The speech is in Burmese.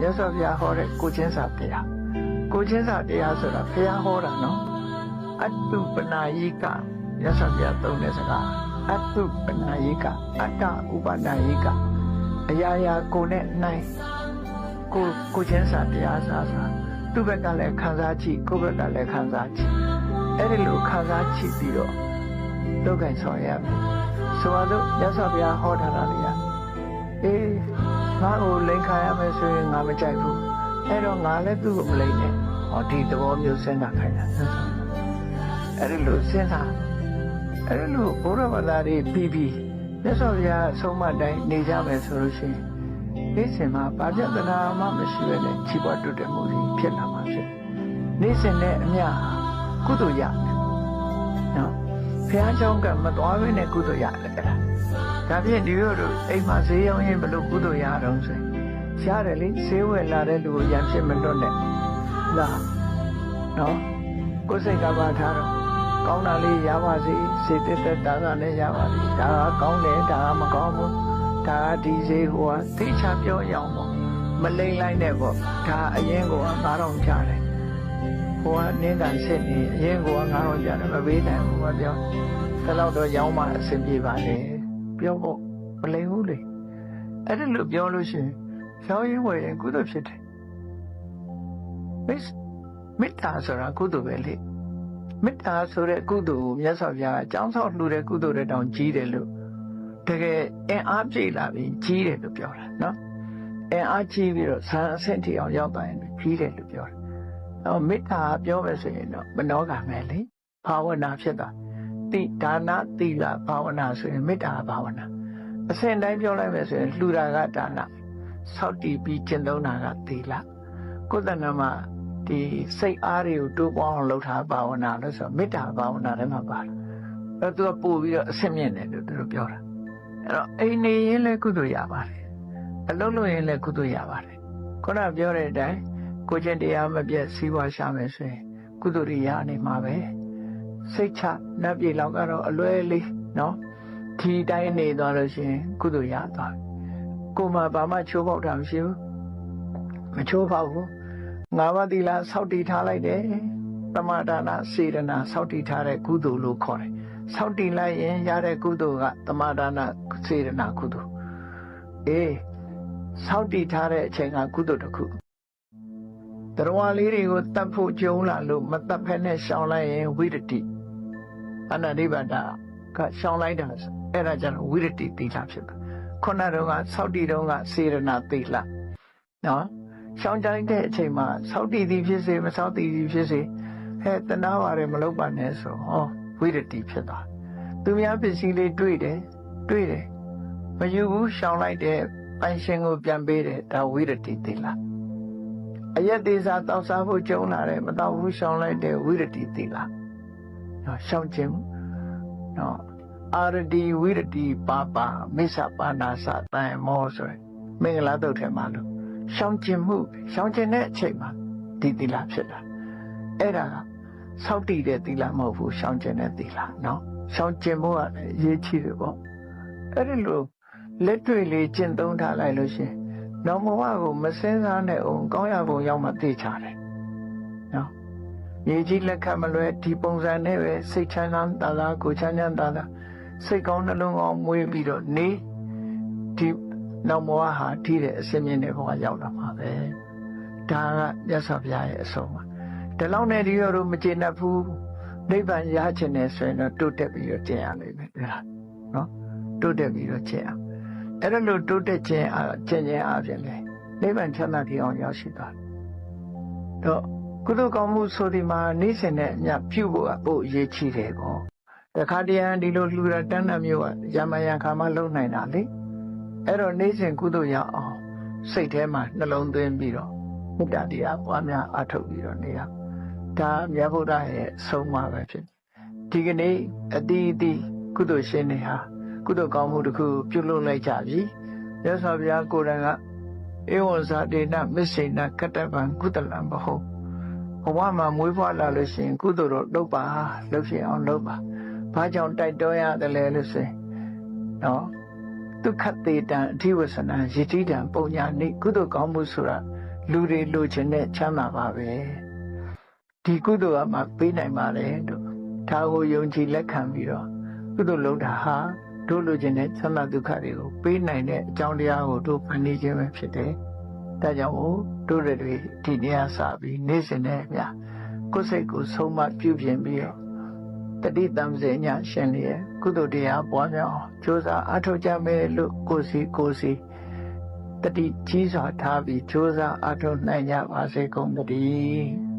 မြတ်စွာဘုရားဟောတဲ့ကိုချင်းစာတရားကိုချင်းစာတရားဆိုတာဘုရားဟောတာနော်အတုပနာယိကမြတ်စွာဘုရားသုံးတဲ့စကားအတုပနာယိကအတ္တဥပနာယိကအရာရာကိုနဲ့နိုင်ကိုကိုချင်းစာတရားစာစာသူ့ဘက်ကလည်းခံစားကြည့်ကိုယ့်ဘက်ကလည်းခံစားကြည့်အဲ့ဒီလိုခံစားကြည့်ပြီးတော့လောက်ကင်ဆောင်ရမယ်ဆိုတော့မြတ်စွာဘုရားဟောထားတာလေအေး ငါ့ကိုလိန်ခါရမယ်ဆိုရင်ငါမကြိုက်ဘူးအဲ့တော့ငါလည်းသူ့ကိုမလိန်နဲ့ဟောဒီသဘောမျိုးစဉ်းစားခိုင်းတာအဲ့ဒီလိုစဉ်းစားအဲ့ဒီလိုဘုရားဘာသာတွေပြီးပြီးမြတ်စွာဘုရားအဆုံးအမတိုင်းနေကြမယ်ဆိုလို့ရှိရင်နေ့စဉ်မှာဘာပြဿနာမှမရှိဘဲနဲ့ခြေပေါ်တွတ်တဲ့မှုတွေဖြစ်လာမှာဖြစ်နေ့စဉ်နဲ့အမျှကုသိုလ်ရမယ်နော်ဘုရားကျောင်းကမတော်ဘဲနဲ့ကုသိုလ်ရတယ်အဲ့ ဒါဒါဖြင့်ဒီလိုတို့အိမ်မှာဈေးရောင်းရင်ဘလို့ကုသိုလ်ရအောင်ဆိုရင်ရတယ်လေဈေးဝယ်လာတဲ့လူကိုရံဖြစ်မလွတ်နဲ့လားနော်ကိုယ်စိတ်ကပါထားတော့ကောင်းတာလေးရပါစေစေတသက်တာကလည်းရပါစေဒါကကောင်းတယ်ဒါကမကောင်းဘူးဒါကဒီဈေးဟိုကသိချပြောရအောင်ပေါ့မလိမ့်လိုက်နဲ့ပေါ့ဒါအရင်က9000ကျတယ်ဟိုကနင်းကန်စစ်နေအရင်က9000ကျတယ်မပေးနိုင်ဘူးကပြောဒါတော့တော့ရောင်းမှအဆင်ပြေပါလေ ပြောဖို့မလိမ့်ဘူးလေအဲ့ဒါလို့ပြောလို့ရှိရင်ရောင်းရင်ဝယ်ရင်ကုသိုလ်ဖြစ်တယ်မစ်မေတ္တာဆိုတာကုသိုလ်ပဲလေမေတ္တာဆိုတဲ့ကုသိုလ်ကိုမြတ်စွာဘုရားအကြောင်းဆောက်လှူတဲ့ကုသိုလ်တွေတောင်ကြီးတယ်လို့တကယ်အင်အားပြေလာပြီးကြီးတယ်လို့ပြောတာနော်အင်အားကြီးပြီးတော့ဆံအဆင့်ထိအောင်ရောက်သွားရင်ကြီးတယ်လို့ပြောတယ်အော်မေတ္တာပြောမယ်ဆိုရင်တော့မနောကမယ်လေဘာဝနာဖြစ်သွားတိ ဒါနသီလဘာဝနာဆိုရင်မေတ္တာဘာဝနာအစဉ်တိုင်းပြောလိုက်မယ်ဆိုရင်လှူတာကဒါနဆောက်တည်ပြီးကျင့်သုံးတာကသီလကိုယ်တဏ္ဍမှာဒီစိတ်အားတွေကိုတိုးပွားအောင်လုပ်တာဘာဝနာလို့ဆိုတော့မေတ္တာဘာဝနာထဲမှာပါတယ်အဲသူကပို့ပြီးတော့အဆင့်မြင့်တယ်လို့သူတို့ပြောတာအဲ့တော့အိမ်နေရင်လည်းကုသိုလ်ရပါတယ်အလုပ်လုပ်ရင်လည်းကုသိုလ်ရပါတယ်ခုနပြောတဲ့အတိုင်းကိုကျင့်တရားမပြတ်စီးပွားရှာမယ်ဆိုရင်ကုသိုလ်တွေရနေမှာပဲ စိတ်ချနတ်ပြည်လောက်ကတော့အလွဲလေးနော်ဒီတိုင်းနေသွားလို့ရှိရင်ကုသိုလ်ရသွားပြီကိုမှဘာမှချိုးပေါက်တာမရှိဘူးမချိုးပေါက်ဘူးငါးပါးသီလစောင့်တည်ထားလိုက်တယ်တမဒါနစေရနာစောင့်တည်ထားတဲ့ကုသိုလ်လို့ခေါ်တယ်စောင့်တည်လိုက်ရင်ရတဲ့ကုသိုလ်ကတမဒါနစေရနာကုသိုလ်အေးစောင့်တည်ထားတဲ့အချိန်ကကုသိုလ်တစ်ခုတရားလေးတွေကိုတတ်ဖို့ကြုံလာလို့မတတ်ဖက်နဲ့ရှောင်လိုက်ရင်ဝိရတိ အနန္တိပါဒကရှောင်လိုက်တာအဲ့ဒါကြောင့်ဝိရတိသီလဖြစ်တယ်ခုနတော့ကစောင့်တည်တော့ကစေရနာသီလနော်ရှောင်းကြိုက်တဲ့အချိန်မှာစောက်တည်သည်ဖြစ်စေမစောက်တည်သည်ဖြစ်စေဟဲ့တနာပါတယ်မလုပ်ပါနဲ့ဆိုဟောဝိရတိဖြစ်သွားသူများပစ္စည်းလေးတွေ့တယ်တွေ့တယ်မယူဘူးရှောင်းလိုက်တဲ့ပိုင်ရှင်ကိုပြန်ပေးတယ်ဒါဝိရတိသီလအယက်သေးစားတောက်စားဖို့ကြုံလာတယ်မတောက်ဘူးရှောင်းလိုက်တဲ့ဝိရတိသီလ နော်ရှောင်းခြင်းနော်အာရတိဝိရတိပါပါမိစ္ဆပါဏာစတန်မောဆိုရယ်မင်္ဂလာတုတ်ထဲမှာလို့ရှောင်ကျင်မှုရှောင်ကျင်တဲ့အချိန်မှာဒီသီလဖြစ်တာအဲ့ဒါကစောက်တည်တဲ့သီလမဟုတ်ဘူးရှောင်ကျင်တဲ့သီလနော်ရှောင်ကျင်မှုကအရေးကြီးတယ်ပေါ့အဲ့ဒီလိုလက်တွေ့လေးကျင့်သုံးထားလိုက်လို့ရှင်နောက်ဘဝကိုမစင်းစားနဲ့အောင်ကောင်းရပုံရောက်မှသိချတယ်နော် ရေကြီးလက်ခတ်မလွဲဒီပုံစံနဲ့ပဲစိတ်ချမ်းသာသာကိုချမ်းချမ်းသာသာစိတ်ကောင်းနှလုံးကောင်းမွေးပြီးတော့နေဒီနောက်ဘဝဟာထိတဲ့အစင်းမြင့်တဲ့ဘဝရောက်လာမှာပဲဒါကမြတ်စွာဘုရားရဲ့အဆုံးပါဒီလောက်နဲ့ဒီရောမကျေနပ်ဘူးနိဗ္ဗာန်ရချင်တယ်ဆိုရင်တော့တိုးတက်ပြီးတော့ကျင့်ရလိမ့်မယ်ဒါနော်တိုးတက်ပြီးတော့ကျင့်အောင်အဲ့ဒါလို့တိုးတက်ခြင်းအကျင့်ခြင်းအပြင်လေနိဗ္ဗာန်ချမ်းသာတိအောင်ရောက်ရှိသွားတော့ ကုသိုလ်ကောင်းမှုဆိုဒီမှာနေ့စဉ်နဲ့အမြပြုဖို့ကပို့အရေးကြီးတယ်ပေါ့တခါတည်းဒီလိုလှူတာတန်းတမျိုးကရမယံခါမှလုံနိုင်တာလေအဲ့တော့နေ့စဉ်ကုသိုလ်ရအောင်စိတ်ထဲမှာနှလုံးသွင်းပြီးတော့မေတ္တာတရားပွားများအထုတ်ပြီးတော့နေရဒါမြတ်ဗုဒ္ဓရဲ့အဆုံးအမပဲဖြစ်ဒီကနေ့အတီးအတီးကုသိုလ်ရှင်တွေဟာကုသိုလ်ကောင်းမှုတစ်ခုပြုလုပ်လိုက်ကြပြီမြတ်စွာဘုရားကိုယ်တိုင်ကဧဝံဇာတေနမစ္ဆေနကတ္တဗံကုသလံဘဟု ဘဝမှာမွေးဖွားလာလို့ရှိရင်ကုသိုလ်တော့လုပ်ပါလုပ်ဖြစ်အောင်လုပ်ပါဘာကြောင့်တိုက်တွန်းရတယ်လဲလို့ဆိုရင်နော်ဒုက္ခတေတံအဓိဝဆနံယတိတံပုံညာနိကုသိုလ်ကောင်းမှုဆိုတာလူတွေလိုချင်တဲ့ချမ်းသာပါပဲဒီကုသိုလ်ကမှပေးနိုင်ပါလေတို့ဒါကိုယုံကြည်လက်ခံပြီးတော့ကုသိုလ်လုပ်တာဟာတို့လိုချင်တဲ့ချမ်းသာဒုက္ခတွေကိုပေးနိုင်တဲ့အကြောင်းတရားကိုတို့ဖန်တီးခြင်းပဲဖြစ်တယ် ဒါကြောင့်မို့တို့တွေဒီနေရာစပြီးနေ့စဉ်နဲ့ဗျာကိုယ်စိတ်ကိုဆုံးမပြုပြင်ပြီးတော့တတိတံစေညာရှင်လျက်ကုသိုလ်တရားပွားများအောင်ကြိုးစားအားထုတ်ကြမယ်လို့ကိုယ်စီကိုယ်စီတတိကြီးစွာထားပြီးကြိုးစားအားထုတ်နိုင်ကြပါစေကုန်သတည်း